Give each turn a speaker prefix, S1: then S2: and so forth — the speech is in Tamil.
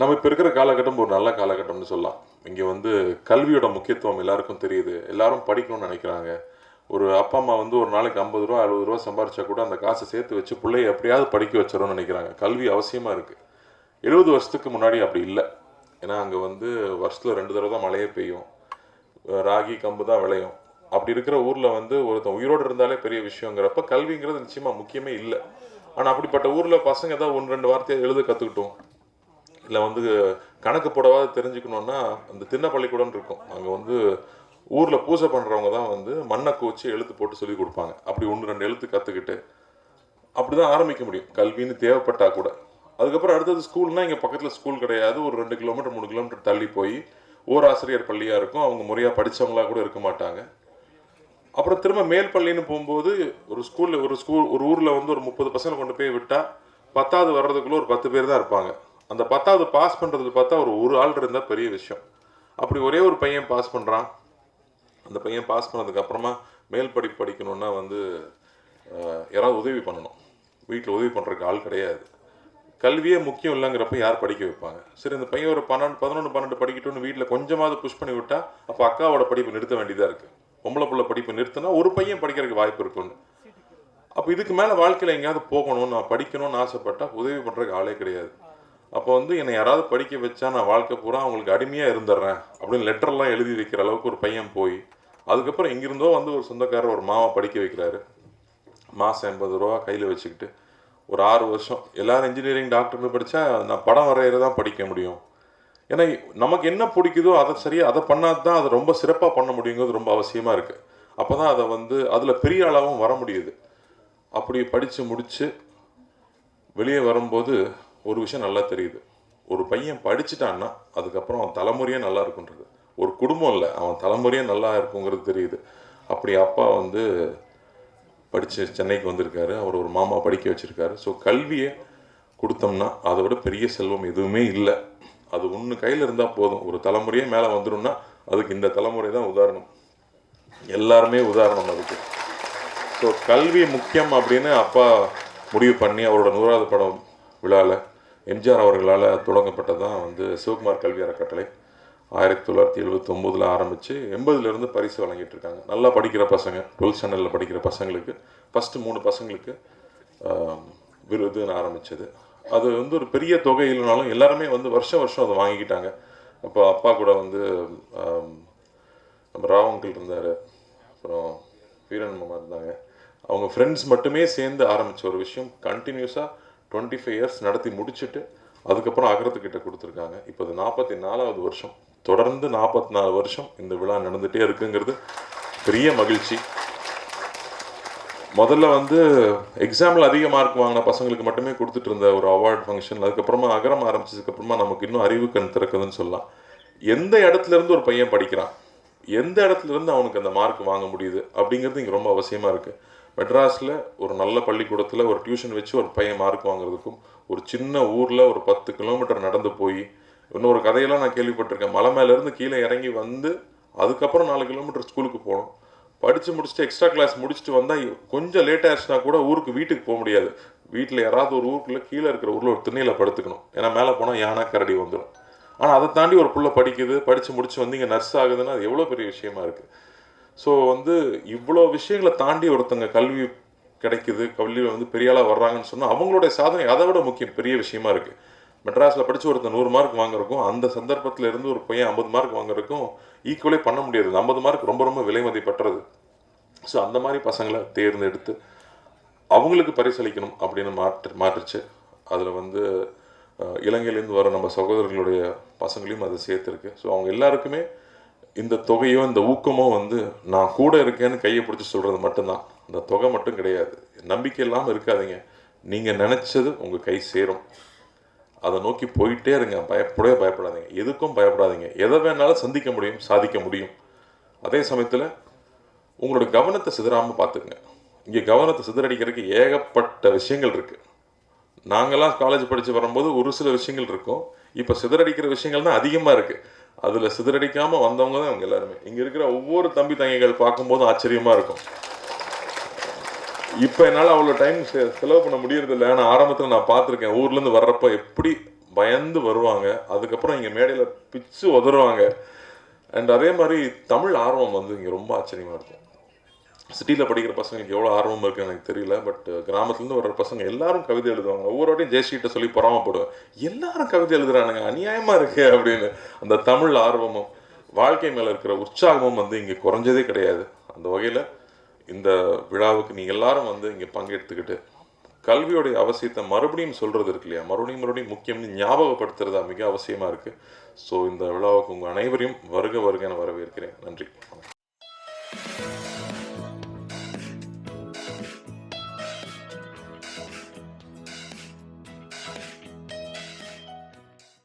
S1: நம்ம இப்போ இருக்கிற காலகட்டம் ஒரு நல்ல காலகட்டம்னு சொல்லலாம். இங்கே வந்து கல்வியோட முக்கியத்துவம் எல்லாருக்கும் தெரியுது. எல்லாரும் படிக்கணும்னு நினைக்கிறாங்க. ஒரு அப்பா அம்மா வந்து ஒரு நாளைக்கு ஐம்பது ரூபா அறுபது ரூபா சம்பாரிச்சா கூட அந்த காசை சேர்த்து வச்சு பிள்ளைய எப்படியாவது படிக்க வச்சிடணும்னு நினைக்கிறாங்க. கல்வி அவசியமாக இருக்குது எழுபது வருஷத்துக்கு முன்னாடி அப்படி இல்லை. ஏன்னா அங்கே வந்து வருஷத்தில் ரெண்டு தடவை தான் மழையே பெய்யும். ராகி கம்பு தான் விளையும். அப்படி இருக்கிற ஊரில் வந்து ஒருத்தன் உயிரோடு இருந்தாலே பெரிய விஷயங்கிறப்ப கல்விங்கிறது நிச்சயமாக முக்கியமே இல்லை. ஆனால் அப்படிப்பட்ட ஊரில் பசங்க ஏதாவது ஒன்று ரெண்டு வார்த்தையை எழுத கற்றுக்கிட்டோம் இல்லை வந்து கணக்கு போடவாது தெரிஞ்சுக்கணுன்னா அந்த திண்ண பள்ளிக்கூடம் இருக்கும். அங்கே வந்து ஊரில் பூஜை பண்ணுறவங்க தான் வந்து மண்ணை கோச்சி எழுத்து போட்டு சொல்லி கொடுப்பாங்க. அப்படி ஒன்று ரெண்டு எழுத்து கற்றுக்கிட்டு அப்படி தான் ஆரம்பிக்க முடியும். கல்வின்னு தேவைப்பட்டா கூட. அதுக்கப்புறம் அடுத்தது ஸ்கூல்னால் இங்கே பக்கத்தில் ஸ்கூல் கிடையாது. ஒரு ரெண்டு கிலோமீட்டர் மூணு கிலோமீட்டர் தள்ளி போய் ஓர் ஆசிரியர் பள்ளியாக இருக்கும். அவங்க முறையாக படித்தவங்களா கூட இருக்க மாட்டாங்க. அப்புறம் திரும்ப மேல் பள்ளின்னு போகும்போது ஒரு ஸ்கூலில் ஒரு ஸ்கூல் ஒரு ஊரில் வந்து ஒரு முப்பது பசங்களை கொண்டு போய் விட்டால் பத்தாவது வர்றதுக்குள்ளே ஒரு பத்து பேர் தான் இருப்பாங்க. அந்த பத்தாவது பாஸ் பண்ணுறது பார்த்தா ஒரு ஒரு ஆள் இருந்தால் பெரிய விஷயம். அப்படி ஒரே ஒரு பையன் பாஸ் பண்ணுறான் அந்த பையன் பாஸ் பண்ணதுக்கு அப்புறமா மேல் படிப்பு படிக்கணும்னா வந்து யாராவது உதவி பண்ணணும். வீட்டில் உதவி பண்ணுறதுக்கு ஆள் கிடையாது. கல்வியே முக்கியம் இல்லைங்கிறப்ப யார் படிக்க வைப்பாங்க? சரி இந்த பையன் ஒரு பன்னெண்டு பதினொன்று பன்னெண்டு படிக்கட்டும்னு வீட்டில் கொஞ்சமாவது புஷ் பண்ணி விட்டால் அப்போ அக்காவோட படிப்பு நிறுத்த வேண்டியதாக இருக்குது பொம்பளை பிள்ளை படிப்பு நிறுத்தினா ஒரு பையன் படிக்கிறதுக்கு வாய்ப்பு இருக்கும்னு. அப்போ இதுக்கு மேலே வாழ்க்கையில் எங்கேயாவது போகணும் நான் படிக்கணும்னு ஆசைப்பட்டா உதவி பண்ணுறதுக்கு ஆளே கிடையாது. அப்போ வந்து என்னை யாராவது படிக்க வச்சா நான் வாழ்க்கை பூரா அவங்களுக்கு அடிமையாக இருந்துடுறேன் அப்படின்னு லெட்டர்லாம் எழுதி வைக்கிற அளவுக்கு ஒரு பையன் போய் அதுக்கப்புறம் எங்கிருந்தோ வந்து ஒரு சொந்தக்காரர் ஒரு மாவை படிக்க வைக்கிறாரு. மாதம் எண்பது ரூபா கையில் வச்சுக்கிட்டு ஒரு ஆறு வருஷம். எல்லோரும் இன்ஜினியரிங் டாக்டர்னு படித்தா நான் படம் வரையிற தான் படிக்க முடியும். ஏன்னா நமக்கு என்ன பிடிக்குதோ அதை சரியாக அதை பண்ணாது தான் அதை ரொம்ப சிறப்பாக பண்ண முடியுங்கிறது ரொம்ப அவசியமாக இருக்குது அப்போ தான் அதை வந்து அதில் பெரிய அளவும் வர முடியுது. அப்படி படித்து முடித்து வெளியே வரும்போது ஒரு விஷயம் நல்லா தெரியுது. ஒரு பையன் படிச்சுட்டான்னா அதுக்கப்புறம் அவன் தலைமுறையே நல்லா இருக்குன்றது. ஒரு குடும்பம் இல்லை அவன் தலைமுறையே நல்லா இருக்குங்கிறது தெரியுது. அப்படி அப்பா வந்து படித்து சென்னைக்கு வந்திருக்காரு. அவர் ஒரு மாமா படிக்க வச்சுருக்காரு. ஸோ கல்வியை கொடுத்தோம்னா அதை விட பெரிய செல்வம் எதுவுமே இல்லை. அது ஒன்று கையில் இருந்தால் போதும். ஒரு தலைமுறையே மேலே வந்துடும்னா அதுக்கு இந்த தலைமுறை தான் உதாரணம். எல்லாருமே உதாரணம் அதுக்கு. ஸோ கல்வி முக்கியம் அப்படின்னு அப்பா முடிவு பண்ணி அவரோட நூறாவது படம் விழாவில் எம்ஜிஆர் அவர்களால் தொடங்கப்பட்டதான் வந்து சிவகுமார் கல்வி அறக்கட்டளை. ஆயிரத்தி தொள்ளாயிரத்தி எழுபத்தொம்போதில் ஆரம்பித்து எண்பதுலேருந்து பரிசு வழங்கிட்டு இருக்காங்க நல்லா படிக்கிற பசங்க டுவெல்த் ஸ்டாண்டர்டில் படிக்கிற பசங்களுக்கு ஃபஸ்ட்டு மூணு பசங்களுக்கு விருதுன்னு ஆரம்பித்தது அது வந்து ஒரு பெரிய தொகை இல்லைனாலும் எல்லாருமே வந்து வருஷம் வருஷம் அதை வாங்கிக்கிட்டாங்க. அப்போ அப்பா கூட வந்து நம்ம ராவ் அங்கிள் இருந்தார். அப்புறம் வீரன் மாமா இருந்தாங்க. அவங்க ஃப்ரெண்ட்ஸ் மட்டுமே சேர்ந்து ஆரம்பித்த ஒரு விஷயம். கண்டினியூஸாக டுவெண்ட்டி ஃபைவ் இயர்ஸ் நடத்தி முடிச்சுட்டு அதுக்கப்புறம் அகரத்துக்கிட்ட கொடுத்துருக்காங்க. இப்போ அது நாற்பத்தி நாலாவது வருஷம். தொடர்ந்து நாற்பத்தி நாலு வருஷம் இந்த விழா நடந்துகிட்டே இருக்குங்கிறது பெரிய மகிழ்ச்சி. முதல்ல வந்து எக்ஸாமில் அதிக மார்க் வாங்கின பசங்களுக்கு மட்டுமே கொடுத்துட்டு இருந்த ஒரு அவார்ட் ஃபங்க்ஷன் அதுக்கப்புறமா அகரம் ஆரம்பிச்சதுக்கப்புறமா நமக்கு இன்னும் அறிவு கண் திறக்குதுன்னு சொல்லலாம். எந்த இடத்துல இருந்து ஒரு பையன் படிக்கிறான்? எந்த இடத்துல இருந்து அவனுக்கு அந்த மார்க் வாங்க முடியுது? அப்படிங்கிறது இங்கே ரொம்ப அவசியமாக இருக்குது மெட்ராஸில் ஒரு நல்ல பள்ளிக்கூடத்தில் ஒரு டியூஷன் வச்சு ஒரு பையன் மார்க் வாங்குறதுக்கும் ஒரு சின்ன ஊரில் ஒரு பத்து கிலோமீட்டர் நடந்து போய் இன்னொரு கதையெல்லாம் நான் கேள்விப்பட்டிருக்கேன். மலை மேலேருந்து கீழே இறங்கி வந்து அதுக்கப்புறம் நாலு கிலோமீட்டர் ஸ்கூலுக்கு போகணும். படித்து முடிச்சுட்டு எக்ஸ்ட்ரா கிளாஸ் முடிச்சுட்டு வந்தால் கொஞ்சம் லேட் ஆயிடுச்சுனா கூட ஊருக்கு வீட்டுக்கு போக முடியாது. வீட்டில் யாராவது ஒரு ஊருக்குள்ளே கீழே இருக்கிற ஊரில் ஒரு திண்ணையில் படுத்துக்கணும். ஏன்னா மேலே போனால் யானை கரடி வந்துடும் ஆனால் அதை தாண்டி ஒரு பிள்ளை படிக்குது படித்து முடிச்சு வந்து இங்கே நர்ஸ் ஆகுதுன்னா அது எவ்வளோ பெரிய விஷயமா இருக்குது ஸோ வந்து இவ்வளோ விஷயங்களை தாண்டி ஒருத்தங்க கல்வி கிடைக்குது கல்வியில் வந்து பெரிய ஆளாக வர்றாங்கன்னு சொன்னால் அவங்களுடைய சாதனை அதை விட முக்கியம் பெரிய விஷயமா இருக்குது மெட்ராஸில் படித்து ஒருத்தன் நூறு மார்க் வாங்குறக்கும் அந்த சந்தர்ப்பத்தில் இருந்து ஒரு பையன் ஐம்பது மார்க் வாங்குறதுக்கும் ஈக்குவலே பண்ண முடியாது. ஐம்பது மார்க் ரொம்ப ரொம்ப விலைமதி மதிப்பற்றது. ஸோ அந்த மாதிரி பசங்களை தேர்ந்தெடுத்து அவங்களுக்கு பரிசளிக்கணும் அப்படின்னு மாற்று மாற்றுச்சு. அதில் வந்து இலங்கையிலேருந்து வர நம்ம சகோதரர்களுடைய பசங்களையும் அதை சேர்த்துருக்கு. ஸோ அவங்க எல்லாருக்குமே இந்த தொகையோ இந்த ஊக்கமோ வந்து நான் கூட இருக்கேன்னு கையை பிடிச்சி சொல்கிறது மட்டும்தான். இந்த தொகை மட்டும் கிடையாது. நம்பிக்கை இல்லாமல் இருக்காதீங்க. நீங்கள் நினச்சது உங்கள் கை சேரும். அதை நோக்கி போயிட்டே இருங்க. பயப்படவே பயப்படாதீங்க. எதுக்கும் பயப்படாதீங்க. எதை வேணாலும் சந்திக்க முடியும் சாதிக்க முடியும். அதே சமயத்தில் உங்களோட கவனத்தை சிதறாமல் பார்த்துக்குங்க. இங்கே கவனத்தை சிதறடிக்கிறதுக்கு ஏகப்பட்ட விஷயங்கள் இருக்குது நாங்களாம் காலேஜ் படித்து வரும்போது ஒரு சில விஷயங்கள் இருக்கும். இப்போ சிதறடிக்கிற விஷயங்கள் தான் அதிகமாக இருக்குது அதில் சிதறடிக்காமல் வந்தவங்க தான் இவங்க எல்லாருமே. இங்கே இருக்கிற ஒவ்வொரு தம்பி தங்கைகள் பார்க்கும்போதும் ஆச்சரியமாக இருக்கும். இப்போ என்னால் அவ்வளோ டைம் செலவு பண்ண முடியறதில்ல. ஆனால் ஆரம்பத்தில் நான் பார்த்துருக்கேன். ஊர்லேருந்து வர்றப்போ எப்படி பயந்து வருவாங்க அதுக்கப்புறம் இங்கே மேடையில் பிச்சு உதறுவாங்க. அண்ட் அதே மாதிரி தமிழ் ஆர்வம் வந்து இங்கே ரொம்ப ஆச்சரியமாக இருக்கும். சிட்டியில் படிக்கிற பசங்களுக்கு எவ்வளோ ஆர்வம் இருக்குன்னு எனக்கு தெரியல பட் கிராமத்துலேருந்து வர்ற பசங்க எல்லாரும் கவிதை எழுதுவாங்க. ஒவ்வொரு வாட்டியும் ஜெயஸ்ரீட்ட சொல்லி பொறாமப்படுவேன். எல்லாரும் கவிதை எழுதுறானுங்க அநியாயமாக இருக்கு அப்படின்னு. அந்த தமிழ் ஆர்வமும் வாழ்க்கை மேலே இருக்கிற உற்சாகமும் வந்து இங்கே குறைஞ்சதே கிடையாது. அந்த வகையில் இந்த விழாவுக்கு நீங்கள் எல்லாரும் வந்து இங்கே பங்கெடுத்துக்கிட்டு கல்வியோடைய அவசியத்தை மறுபடியும் சொல்கிறது இருக்கு இல்லையா? மறுபடியும் மறுபடியும் முக்கியம்னு ஞாபகப்படுத்துறது மிக அவசியமாக இருக்குது ஸோ இந்த விழாவுக்கு உங்கள் அனைவரையும் வருக வருக வரவேற்கிறேன். நன்றி.